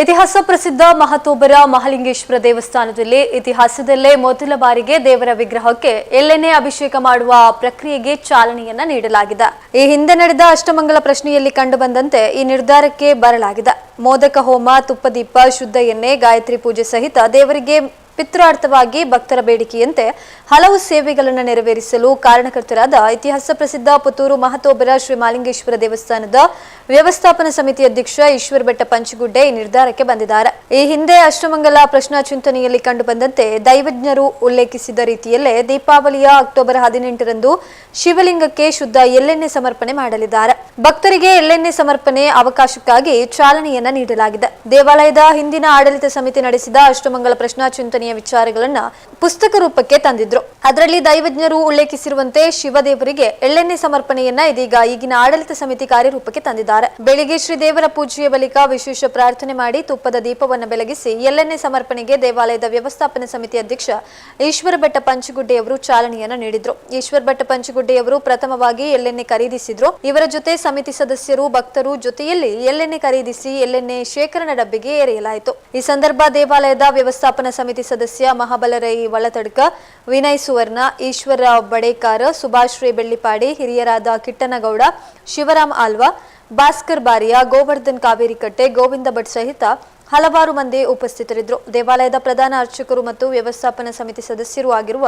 ಇತಿಹಾಸ ಪ್ರಸಿದ್ಧ ಮಹತೋಬರ ಮಹಾಲಿಂಗೇಶ್ವರ ದೇವಸ್ಥಾನದಲ್ಲಿ ಇತಿಹಾಸದಲ್ಲೇ ಮೊದಲ ಬಾರಿಗೆ ದೇವರ ವಿಗ್ರಹಕ್ಕೆ ಎಳ್ಳೆಣ್ಣೆ ಅಭಿಷೇಕ ಮಾಡುವ ಪ್ರಕ್ರಿಯೆಗೆ ಚಾಲನೆಯನ್ನ ನೀಡಲಾಗಿದೆ. ಈ ಹಿಂದೆ ನಡೆದ ಅಷ್ಟಮಂಗಲ ಪ್ರಶ್ನೆಯಲ್ಲಿ ಕಂಡುಬಂದಂತೆ ಈ ನಿರ್ಧಾರಕ್ಕೆ ಬರಲಾಗಿದೆ. ಮೋದಕ ಹೋಮ, ತುಪ್ಪದೀಪ, ಶುದ್ಧ ಎಣ್ಣೆ, ಗಾಯತ್ರಿ ಪೂಜೆ ಸಹಿತ ದೇವರಿಗೆ ಪಿತೃಾರ್ಥವಾಗಿ ಭಕ್ತರ ಬೇಡಿಕೆಯಂತೆ ಹಲವು ಸೇವೆಗಳನ್ನು ನೆರವೇರಿಸಲು ಕಾರಣಕರ್ತರಾದ ಇತಿಹಾಸ ಪ್ರಸಿದ್ಧ ಪುತ್ತೂರು ಮಹತೋಬರ ಶ್ರೀ ಮಾಲಿಂಗೇಶ್ವರ ದೇವಸ್ಥಾನದ ವ್ಯವಸ್ಥಾಪನಾ ಸಮಿತಿ ಅಧ್ಯಕ್ಷ ಈಶ್ವರ ಬೆಟ್ಟ ಪಂಚಗುಡ್ಡೆ ಈ ನಿರ್ಧಾರಕ್ಕೆ ಬಂದಿದ್ದಾರೆ. ಈ ಹಿಂದೆ ಅಷ್ಟಮಂಗಲ ಪ್ರಶ್ನಾ ಚಿಂತನೆಯಲ್ಲಿ ಕಂಡುಬಂದಂತೆ ದೈವಜ್ಞರು ಉಲ್ಲೇಖಿಸಿದ ರೀತಿಯಲ್ಲೇ ದೀಪಾವಳಿಯ ಅಕ್ಟೋಬರ್ ಹದಿನೆಂಟರಂದು ಶಿವಲಿಂಗಕ್ಕೆ ಶುದ್ಧ ಎಳ್ಳೆಣ್ಣೆ ಸಮರ್ಪಣೆ ಮಾಡಲಿದ್ದಾರೆ. ಭಕ್ತರಿಗೆ ಎಳ್ಳೆಣ್ಣೆ ಸಮರ್ಪಣೆ ಅವಕಾಶಕ್ಕಾಗಿ ಚಾಲನೆಯನ್ನ ನೀಡಲಾಗಿದೆ. ದೇವಾಲಯದ ಹಿಂದಿನ ಆಡಳಿತ ಸಮಿತಿ ನಡೆಸಿದ ಅಷ್ಟಮಂಗಲ ಪ್ರಶ್ನಾ ಚಿಂತನೆಯ ವಿಚಾರಗಳನ್ನ ಪುಸ್ತಕ ರೂಪಕ್ಕೆ ತಂದಿದ್ರು. ಅದರಲ್ಲಿ ದೈವಜ್ಞರು ಉಲ್ಲೇಖಿಸಿರುವಂತೆ ಶಿವದೇವರಿಗೆ ಎಳ್ಳೆಣ್ಣೆ ಸಮರ್ಪಣೆಯನ್ನ ಇದೀಗ ಈಗಿನ ಆಡಳಿತ ಸಮಿತಿ ಕಾರ್ಯರೂಪಕ್ಕೆ ತಂದಿದ್ದಾರೆ. ಬೆಳಿಗ್ಗೆ ಶ್ರೀ ದೇವರ ಪೂಜೆಯ ಬಳಿಕ ವಿಶೇಷ ಪ್ರಾರ್ಥನೆ ಮಾಡಿ ತುಪ್ಪದ ದೀಪವನ್ನು ಬೆಳಗಿಸಿ ಎಳ್ಳೆಣ್ಣೆ ಸಮರ್ಪಣೆಗೆ ದೇವಾಲಯದ ವ್ಯವಸ್ಥಾಪನಾ ಸಮಿತಿ ಅಧ್ಯಕ್ಷ ಈಶ್ವರ ಭಟ್ಟ ಪಂಚಗುಡ್ಡೆಯವರು ಚಾಲನೆಯನ್ನ ನೀಡಿದ್ರು. ಈಶ್ವರ ಭಟ್ಟ ಪಂಚಗುಡ್ಡೆಯವರು ಪ್ರಥಮವಾಗಿ ಎಳ್ಳೆಣ್ಣೆ ಖರೀದಿಸಿದ್ರು. ಇವರ ಜೊತೆ ಸಮಿತಿ ಸದಸ್ಯರು, ಭಕ್ತರು ಜೊತೆಯಲ್ಲಿ ಎಳ್ಳೆಣ್ಣೆ ಖರೀದಿಸಿ ಎಳ್ಳೆಣ್ಣೆ ಶೇಖರಣ ಡಬ್ಬಿಗೆ ಏರೆಯಲಾಯಿತು ಈ ಸಂದರ್ಭ ದೇವಾಲಯದ ವ್ಯವಸ್ಥಾಪನಾ ಸಮಿತಿ ಸದಸ್ಯ ಮಹಾಬಲರೈ ಒಳತಡ್ಕ ವಿನಯ್ ಸುವರ್ಣ ಈಶ್ವರ ಬಡೇಕಾರ, ಸುಭಾಷ್ ರೇ ಬೆಳ್ಳಿಪಾಡಿ, ಹಿರಿಯರಾದ ಕಿಟ್ಟನಗೌಡ, ಶಿವರಾಮ್ ಆಲ್ವಾ ಭಾಸ್ಕರ್ ಬಾರಿಯಾ, ಗೋವರ್ಧನ್ ಕಾವೇರಿಕಟ್ಟೆ ಗೋವಿಂದ ಭಟ್ ಸಹಿತ ಹಲವಾರು ಮಂದಿ ಉಪಸ್ಥಿತರಿದ್ದರು. ದೇವಾಲಯದ ಪ್ರಧಾನ ಅರ್ಚಕರು ಮತ್ತು ವ್ಯವಸ್ಥಾಪನಾ ಸಮಿತಿ ಸದಸ್ಯರು ಆಗಿರುವ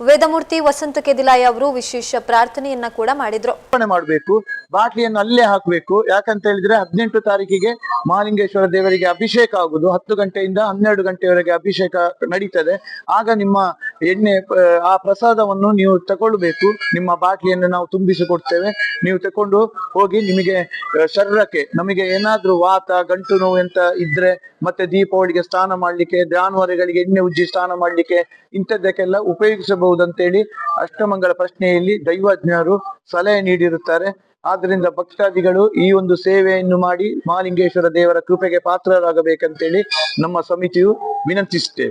ವೇದಮೂರ್ತಿ ವಸಂತ ಕೆದಿಲಾಯ ಅವರು ವಿಶೇಷ ಪ್ರಾರ್ಥನೆಯನ್ನ ಕೂಡ ಮಾಡಿದ್ರು. ಅರ್ಪಣೆ ಮಾಡಬೇಕು ಬಾಟ್ಲಿಯನ್ನು ಅಲ್ಲೇ ಹಾಕಬೇಕು. ಯಾಕಂತ ಹೇಳಿದ್ರೆ ಹದಿನೆಂಟು ತಾರೀಕಿಗೆ ಮಹಾಲಿಂಗೇಶ್ವರ ದೇವರಿಗೆ ಅಭಿಷೇಕ ಆಗುದು ಹತ್ತು ಗಂಟೆಯಿಂದ ಹನ್ನೆರಡು ಗಂಟೆಯವರೆಗೆ ಅಭಿಷೇಕ ನಡೀತದೆ. ಆಗ ನಿಮ್ಮ ಎಣ್ಣೆ ಆ, ಪ್ರಸಾದವನ್ನು ನೀವು ತಗೊಳ್ಬೇಕು. ನಿಮ್ಮ ಬಾಟ್ಲಿಯನ್ನು ನಾವು ತುಂಬಿಸಿ ಕೊಡ್ತೇವೆ ನೀವು ತಕೊಂಡು ಹೋಗಿ ನಿಮಗೆ ಶರೀರಕ್ಕೆ ನಮಗೆ ಏನಾದ್ರೂ ವಾತ ಗಂಟು ನೋವು ಅಂತ ಇದ್ರೆ ಮತ್ತೆ ದೀಪಾವಳಿಗೆ ಸ್ನಾನ ಮಾಡ್ಲಿಕ್ಕೆ, ಜಾನುವಾರುಗಳಿಗೆ ಎಣ್ಣೆ ಉಜ್ಜಿ ಸ್ನಾನ ಮಾಡ್ಲಿಕ್ಕೆ ಇಂಥದ್ದಕ್ಕೆಲ್ಲ ಉಪಯೋಗಿಸಬಹುದಂತೇಳಿ ಅಷ್ಟಮಂಗಳ ಪ್ರಶ್ನೆಯಲ್ಲಿ ದೈವಜ್ಞರು ಸಲಹೆ ನೀಡಿರುತ್ತಾರೆ. ಆದ್ದರಿಂದ ಭಕ್ತಾದಿಗಳು ಈ ಒಂದು ಸೇವೆಯನ್ನು ಮಾಡಿ ಮಹಾಲಿಂಗೇಶ್ವರ ದೇವರ ಕೃಪೆಗೆ ಪಾತ್ರರಾಗಬೇಕಂತೇಳಿ ನಮ್ಮ ಸಮಿತಿಯು ವಿನಂತಿಸುತ್ತೇವೆ.